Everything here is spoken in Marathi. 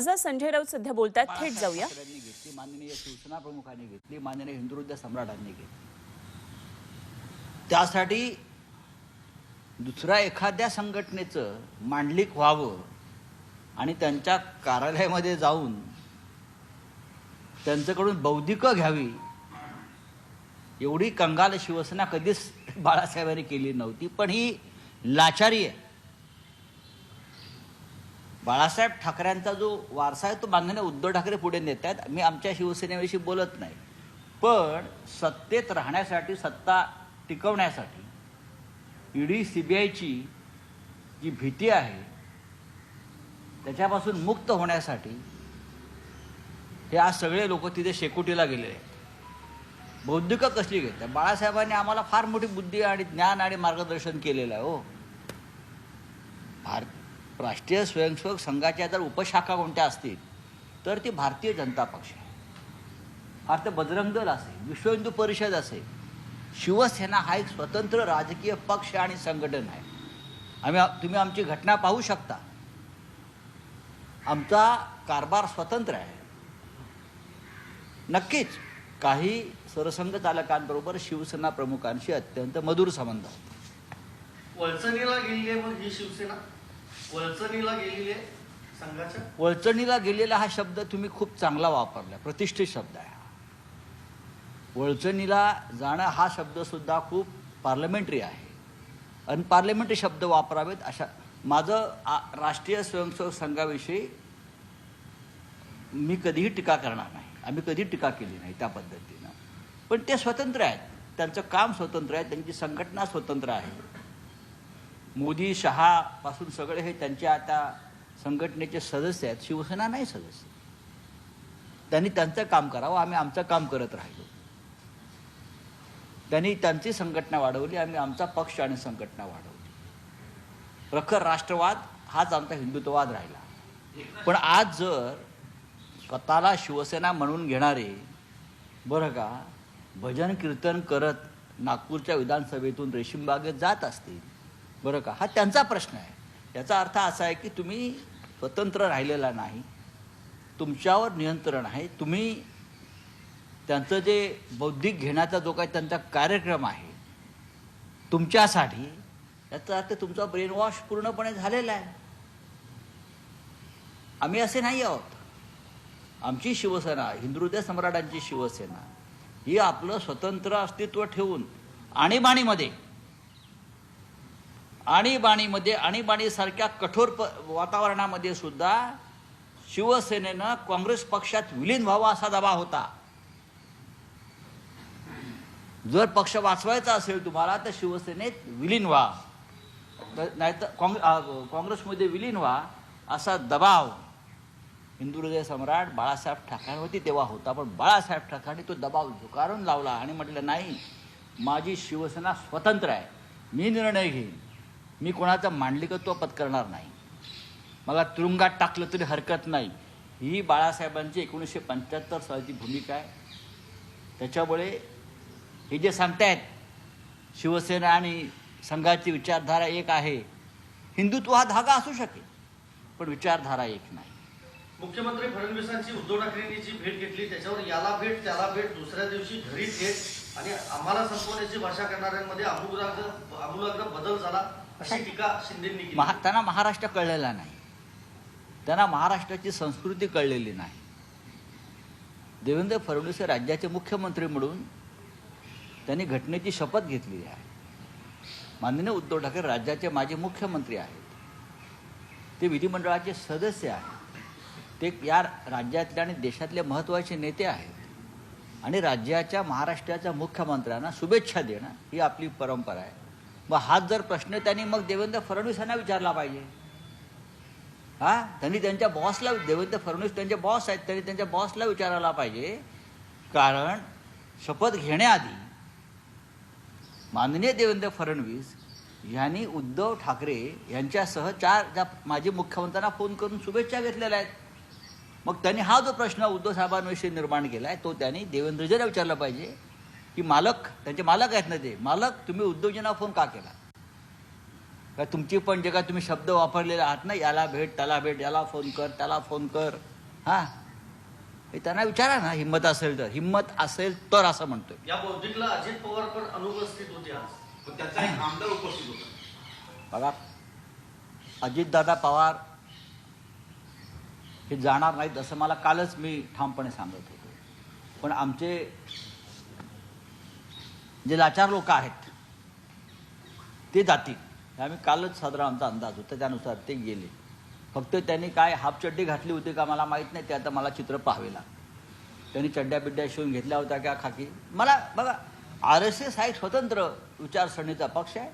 खासदार संजय राऊत सध्या बोलतात थेट जाऊया. घेतली माननीय शिवसेना प्रमुखांनी घेतली माननीय हिंदुहृदय सम्राटांनी घेतली. त्यासाठी दुसऱ्या एखाद्या संघटनेचं मांडलिक व्हावं आणि त्यांच्या कार्यालयामध्ये जाऊन त्यांच्याकडून बौद्धिकं घ्यावी एवढी कंगाल शिवसेना कधीच बाळासाहेबांनी केली नव्हती पण ही लाचारी आहे. बाळासाहेब ठाकरेंचा जो वारसा आहे तो माननीय उद्धव ठाकरे पुढे नेत आहेत. मी आमच्या शिवसेनेविषयी बोलत नाही. पण सत्तेत राहण्यासाठी सत्ता टिकवण्यासाठी ईडी सीबीआयची जी भीती आहे त्याच्यापासून मुक्त होण्यासाठी हे आज सगळे लोक तिथे शेकोटीला गेलेले आहेत. बौद्धिक कसली घेतात? बाळासाहेबांनी आम्हाला फार मोठी बुद्धी आणि ज्ञान आणि मार्गदर्शन केलेलं आहे हो. भारत राष्ट्रीय स्वयंसेवक संघाच्या जर उपशाखा कोणत्या असतील तर ती भारतीय जनता पक्ष. आहे भारतीय बजरंग दल असेल विश्व हिंदू परिषद असेल शिवसेना हा एक स्वतंत्र राजकीय पक्ष आणि संघटन आहे. आम्ही तुम्ही आमची घटना पाहू शकता. आमचा कारभार स्वतंत्र आहे. नक्कीच काही सरसंघ चालकांबरोबर शिवसेना प्रमुखांशी अत्यंत मधुर संबंध वळचणीला गेली आहे मग ही शिवसेना? वळचणीला गेलेली संघाच्या? वळचणीला गेलेला हा शब्द तुम्ही खूप चांगला वापरला प्रतिष्ठित शब्द आहे हा. वळचणीला जाणं हा शब्दसुद्धा खूप पार्लमेंटरी आहे. अनपार्लमेंटरी शब्द वापरावेत अशा माझं राष्ट्रीय स्वयंसेवक संघाविषयी मी कधीही टीका करणार नाही. आम्ही कधी टीका केली नाही त्या पद्धतीनं. पण ते स्वतंत्र आहेत. त्यांचं काम स्वतंत्र आहे. त्यांची संघटना स्वतंत्र आहे. मोदी शहा पासून सगळे हे त्यांच्या आता संघटनेचे सदस्य आहेत. शिवसेना नाही सदस्य. त्यांनी त्यांचं काम करावं. आम्ही आमचं काम करत राहिलो. त्यांनी त्यांची संघटना वाढवली. आम्ही आमचा पक्ष आणि संघटना वाढवली. प्रखर राष्ट्रवाद हाच आमचा हिंदुत्ववाद राहिला. पण आज जर स्वतःला शिवसेना म्हणून घेणारे बरं का भजन कीर्तन करत नागपूरच्या विधानसभेतून रेशीमबागेत जात असतील बरं का? हा त्यांचा प्रश्न आहे. याचा अर्थ असा आहे की तुम्ही स्वतंत्र राहिलेला नाही. तुमच्यावर नियंत्रण आहे. तुम्ही त्यांचं जे बौद्धिक घेण्याचा जो काही त्यांचा कार्यक्रम आहे तुमच्यासाठी याचा अर्थ तुमचा ब्रेन वॉश पूर्णपणे झालेला आहे. आम्ही असे नाही आहोत. आमची शिवसेना हिंदुदय सम्राटांची शिवसेना ही आपलं स्वतंत्र अस्तित्व ठेवून आणीबाणीमध्ये आणीबाणीमध्ये आणीबाणीसारख्या कठोर प वातावरणामध्ये सुद्धा शिवसेनेनं काँग्रेस पक्षात विलीन व्हावा असा दबाव होता. जर पक्ष वाचवायचा असेल तुम्हाला तर शिवसेनेत विलीन व्हा. तर- नाहीतर काँग्रे काँग्रेसमध्ये विलीन व्हा असा दबाव हिंदू हृदय सम्राट बाळासाहेब ठाकरेवरती तेव्हा होता पण बाळासाहेब ठाकरेंनी तो दबाव झुकारून लावला आणि म्हटलं नाही माझी शिवसेना स्वतंत्र आहे. मी निर्णय घेईन. मी कोणाचं मांडलिकत्व पत्करणार नाही. मला तुरुंगात टाकलं तरी हरकत नाही. ही बाळासाहेबांची एकोणीसशे पंच्याहत्तर सालची भूमिका आहे. त्याच्यामुळे हे जे सांगतायत शिवसेना आणि संघाची विचारधारा एक आहे. हिंदुत्व हा धागा असू शकेल पण विचारधारा एक नाही. मुख्यमंत्री फडणवीसांची उद्धव ठाकरेंनी जी भेट घेतली त्याच्यावर याला भेट त्याला भेट दुसऱ्या दिवशी घरी थेट आणि आम्हाला संपवण्याची भाषा करणाऱ्यांमध्ये आमूलाग्र आमूलाग्र बदल झाला. अशी टीका शिंदेंनी केली. महा त्यांना महाराष्ट्र कळलेला नाही. त्यांना महाराष्ट्राची संस्कृती कळलेली नाही. देवेंद्र फडणवीस हे राज्याचे मुख्यमंत्री म्हणून त्यांनी घटनेची शपथ घेतलेली आहे. माननीय उद्धव ठाकरे राज्याचे माजी मुख्यमंत्री आहेत. ते विधिमंडळाचे सदस्य आहेत. ते या राज्यातले आणि देशातले महत्त्वाचे नेते आहेत. आणि राज्याच्या महाराष्ट्राच्या मुख्यमंत्र्यांना शुभेच्छा देणं ही आपली परंपरा आहे. मग हाच जर प्रश्न त्यांनी मग देवेंद्र फडणवीस यांना विचारला पाहिजे. हा? त्यांनी त्यांच्या बॉसला देवेंद्र फडणवीस त्यांचे बॉस आहेत त्यांनी त्यांच्या बॉसला विचारायला पाहिजे. कारण शपथ घेण्याआधी माननीय देवेंद्र फडणवीस यांनी उद्धव ठाकरे यांच्यासह चार ज्या माजी मुख्यमंत्र्यांना फोन करून शुभेच्छा घेतलेल्या आहेत. मग त्यांनी हा जो प्रश्न उद्धव साहेबांविषयी निर्माण केला आहे तो त्यांनी देवेंद्रजीला विचारला पाहिजे. की मालक त्यांचे मालक आहेत ना ते. मालक तुम्ही उद्धवजींना फोन का केला? का तुमची पण जे काय तुम्ही शब्द वापरलेले आहात ना याला भेट त्याला भेट याला फोन कर त्याला फोन कर. हा? हे त्यांना विचारा ना हिंमत असेल तर. हिंमत असेल तर असं म्हणतोय. या बौद्धिकला अजित पवार पण अनुपस्थित होते आज. त्याचा एक आमदार उपस्थित होता. बघा अजितदादा पवार हे जाणार नाहीत असं मला कालच मी ठामपणे सांगत होतो. पण आमचे जे लाचार लोक आहेत ते जातील. आम्ही कालच साधारण आमचा अंदाज होता त्यानुसार ते गेले. फक्त त्यांनी काय हाफ चड्डी घातली होती का मला माहीत नाही ते आता मला चित्र पाहावे लागेल. त्यांनी चड्ड्या बिड्ड्या शिवून घेतल्या होत्या का खाकी? मला बघा आर एस एस हा एक स्वतंत्र विचारसरणीचा पक्ष आहे.